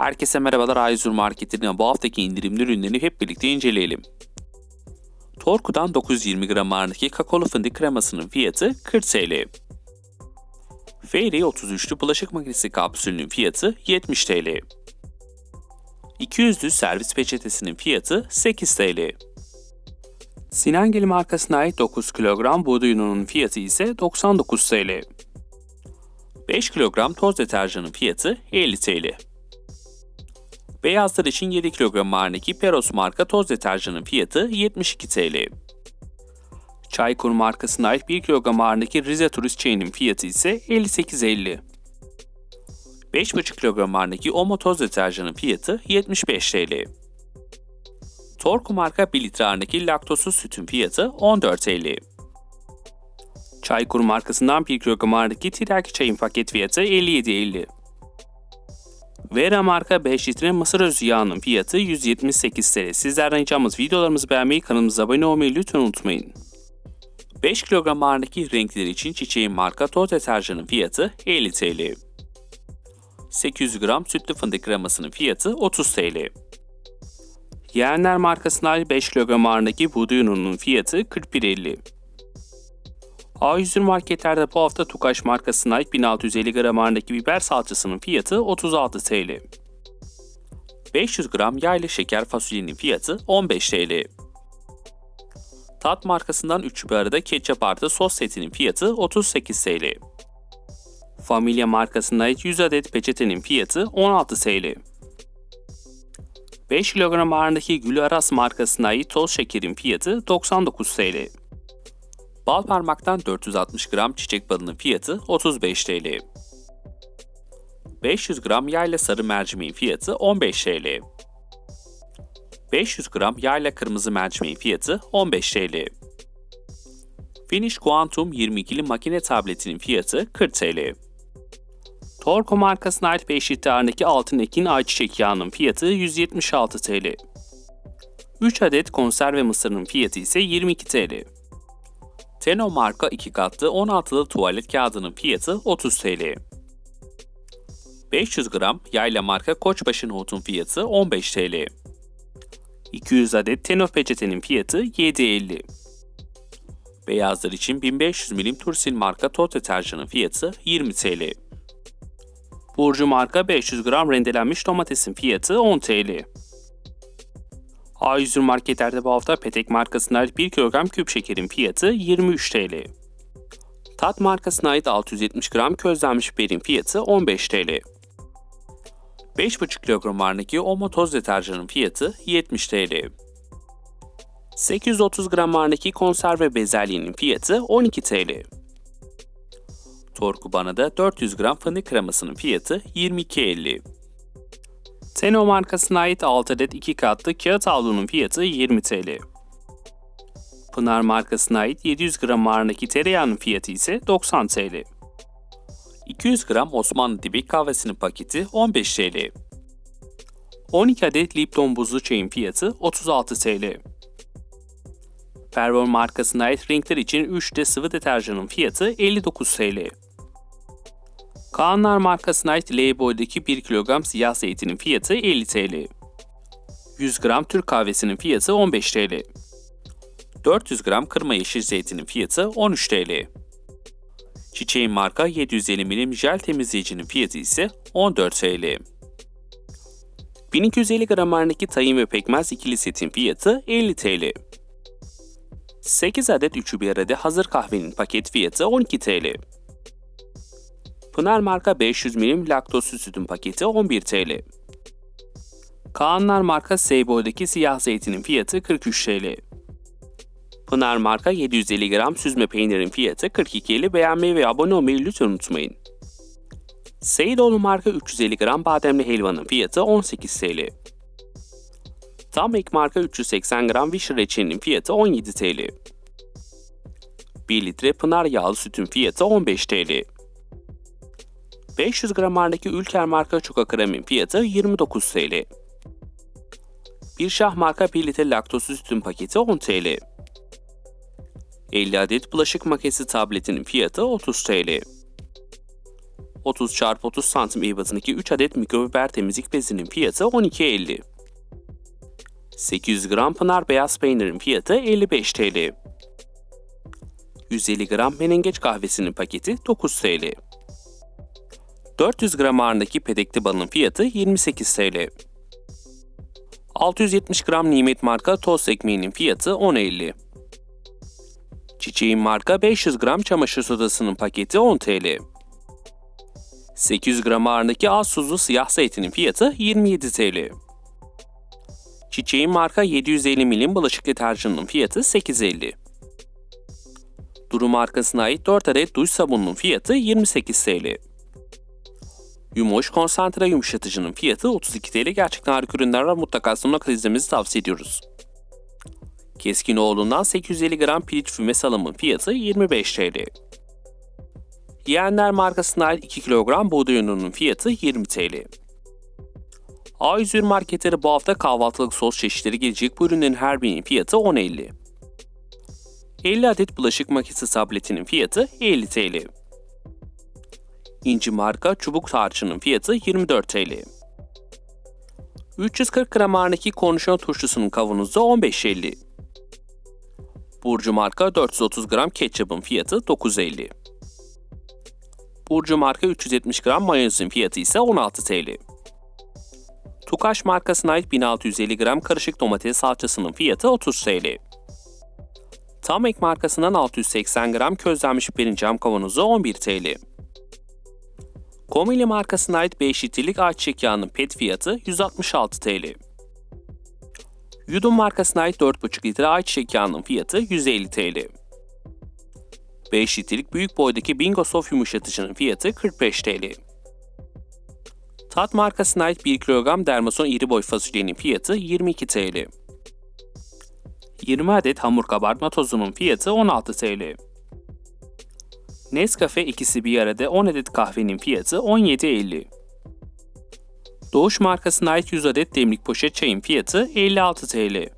Herkese merhabalar Ayzur Market'in bu haftaki indirimli ürünlerini hep birlikte inceleyelim. Torku'dan 920 gram ağırlıktaki kakaolu fındık kremasının fiyatı 40 TL. Fairy 33'lü bulaşık makinesi kapsülünün fiyatı 70 TL. 200'lü servis peçetesinin fiyatı 8 TL. Sinangil markasına ait 9 kilogram buğday ununun fiyatı ise 99 TL. 5 kilogram toz deterjanın fiyatı 50 TL. Beyazlar için 7 kilogram ağırlığındaki Peros marka toz deterjanın fiyatı 72 TL. Çaykur markasına ait 1 kilogram ağırlığındaki Rize Turist Chain'in fiyatı ise 58.50. 5,5 kilogram ağırlığındaki Omo toz deterjanın fiyatı 75 TL. Torku marka 1 litre ağırlığındaki laktozsuz sütün fiyatı 14 TL. Çaykur markasından 1 kilogram ağırlığındaki Tiraki çayın paket fiyatı 57.50. Vera marka 5 litre mısır özü yağının fiyatı 178 TL. Sizlerden ricamız videolarımızı beğenmeyi, kanalımıza abone olmayı lütfen unutmayın. 5 kilogram ağırlığındaki renkler için çiçeğin marka toz deterjanın fiyatı 50 TL. 800 gram sütlü fındık kremasının fiyatı 30 TL. Yeğenler markasına ait 5 kilogram ağırlığındaki buğday ununun fiyatı 41.50. A101 marketlerde bu hafta Tukaş markasına ait 1650 gram ağırlığındaki biber salçasının fiyatı 36 TL. 500 gram yağ ile şeker fasulyenin fiyatı 15 TL. Tat markasından 3 bir arada ketçap artı sos setinin fiyatı 38 TL. Familia markasına ait 100 adet peçetenin fiyatı 16 TL. 5 kilogram ağırlığındaki Gül Aras markasına ait toz şekerin fiyatı 99 TL. Bal parmaktan 460 gram çiçek balının fiyatı 35 TL. 500 gram yayla sarı mercimeğin fiyatı 15 TL. 500 gram yayla kırmızı mercimeğin fiyatı 15 TL. Finish Quantum 22'li makine tabletinin fiyatı 40 TL. Torco markasına ait 5 litre altın ekin ayçiçek yağının fiyatı 176 TL. 3 adet konserve mısırının fiyatı ise 22 TL. Teno marka 2 katlı 16'lı tuvalet kağıdının fiyatı 30 TL. 500 gram yayla marka Koçbaşı nohutun fiyatı 15 TL. 200 adet Teno peçetenin fiyatı 7.50. Beyazlar için 1500 milim Tursil marka toz deterjanın fiyatı 20 TL. Burcu marka 500 gram rendelenmiş domatesin fiyatı 10 TL. A101 marketlerde bu hafta Petek markasına ait 1 kilogram küp şekerin fiyatı 23 TL. Tat markasına ait 670 gram közlenmiş biberin fiyatı 15 TL. 5,5 kilogram ağırlığındaki Omo toz deterjanın fiyatı 70 TL. 830 gram ağırlığındaki konserve bezelyenin fiyatı 12 TL. Torku Bana'da 400 gram fındık kremasının fiyatı 22.50. Teno markasına ait 6 adet 2 katlı kağıt havlunun fiyatı 20 TL. Pınar markasına ait 700 gram ağırlığındaki tereyağının fiyatı ise 90 TL. 200 gram Osmanlı dibek kahvesinin paketi 15 TL. 12 adet Lipton buzlu çayın fiyatı 36 TL. Pervon markasına ait renkler için 3 de sıvı deterjanın fiyatı 59 TL. Kaanlar markasına ait L-Boy'daki 1 kilogram siyah zeytinin fiyatı 50 TL. 100 gram Türk kahvesinin fiyatı 15 TL. 400 gram kırma yeşil zeytinin fiyatı 13 TL. Çiçeğin marka 750 milim jel temizleyicinin fiyatı ise 14 TL. 1250 gram ağırlığındaki tayin ve pekmez ikili setin fiyatı 50 TL. 8 adet üçü bir arada hazır kahvenin paket fiyatı 12 TL. Pınar marka 500 milim laktozsuz sütün paketi 11 TL. Kaanlar marka Seybo'daki siyah zeytinin fiyatı 43 TL. Pınar marka 750 gram süzme peynirin fiyatı 42 Beğenmeyi ve abone olmayı lütfen unutmayın. Seyidoğlu marka 350 gram bademli helvanın fiyatı 18 TL. Tam ek marka 380 gram Vişir reçelinin fiyatı 17 TL. 1 litre Pınar yağlı sütün fiyatı 15 TL. 500 gram ağırlığındaki Ülker marka çuka kremin fiyatı 29 TL. Bir şah marka 1 litre laktozsuz sütün paketi 10 TL. 50 adet bulaşık makinesi tabletinin fiyatı 30 TL. 30 x 30 santim ebatındaki 3 adet mikrofiber temizlik bezinin fiyatı 12.50. 800 gram Pınar beyaz peynirin fiyatı 55 TL. 150 gram menengeç kahvesinin paketi 9 TL. 400 gram ağırlığındaki pedekli balın fiyatı 28 TL. 670 gram Nimet marka tost ekmeğinin fiyatı 10.50. Çiçeğin marka 500 gram çamaşır sodasının paketi 10 TL. 800 gram ağırlığındaki az tuzlu siyah zeytinin fiyatı 27 TL. Çiçeğin marka 750 milim bulaşık deterjanının fiyatı 8.50. Duru markasına ait 4 adet duş sabununun fiyatı 28 TL. Yumoş konsantre yumuşatıcının fiyatı 32 TL. Gerçekten harika ürünler var. Mutlaka sonuna izlemenizi tavsiye ediyoruz. Keskinoğlu'ndan 850 gram pirinç füme salamın fiyatı 25 TL. Yeğenler markasına ait 2 kilogram buğday ununun fiyatı 20 TL. A101 marketleri bu hafta kahvaltılık sos çeşitleri gelecek bu ürünlerin her birinin fiyatı 10.50. 50 adet bulaşık makinesi tabletinin fiyatı 50 TL. İnci marka çubuk tarçının fiyatı 24 TL. 340 gram ağırlığındaki kornişon turşusunun kavanozu 15.50. Burcu marka 430 gram ketçapın fiyatı 9.50. Burcu marka 370 gram mayonezin fiyatı ise 16 TL. Tukaş markasına ait 1650 gram karışık domates salçasının fiyatı 30 TL. Tamek markasından 680 gram közlenmiş biberin cam kavanozu 11 TL. Komili markasına ait 5 litrelik ayçiçek yağının pet fiyatı 166 TL. Yudum markasına ait 4,5 litre ayçiçek yağının fiyatı 150 TL. 5 litrelik büyük boydaki Bingo Soft yumuşatıcının fiyatı 45 TL. Tat markasına ait 1 kilogram dermason iri boy fasulyenin fiyatı 22 TL. 20 adet hamur kabartma tozunun fiyatı 16 TL. Nescafe ikisi bir arada 10 adet kahvenin fiyatı 17.50. Doğuş markasına ait 100 adet demlik poşet çayın fiyatı 56 TL.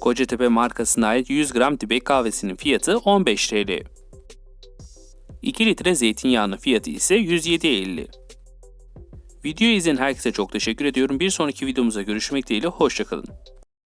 Kocatepe markasına ait 100 gram dibek kahvesinin fiyatı 15 TL. 2 litre zeytinyağının fiyatı ise 107.50. Videoyu izleyen herkese çok teşekkür ediyorum. Bir sonraki videomuzda görüşmek dileğiyle hoşçakalın.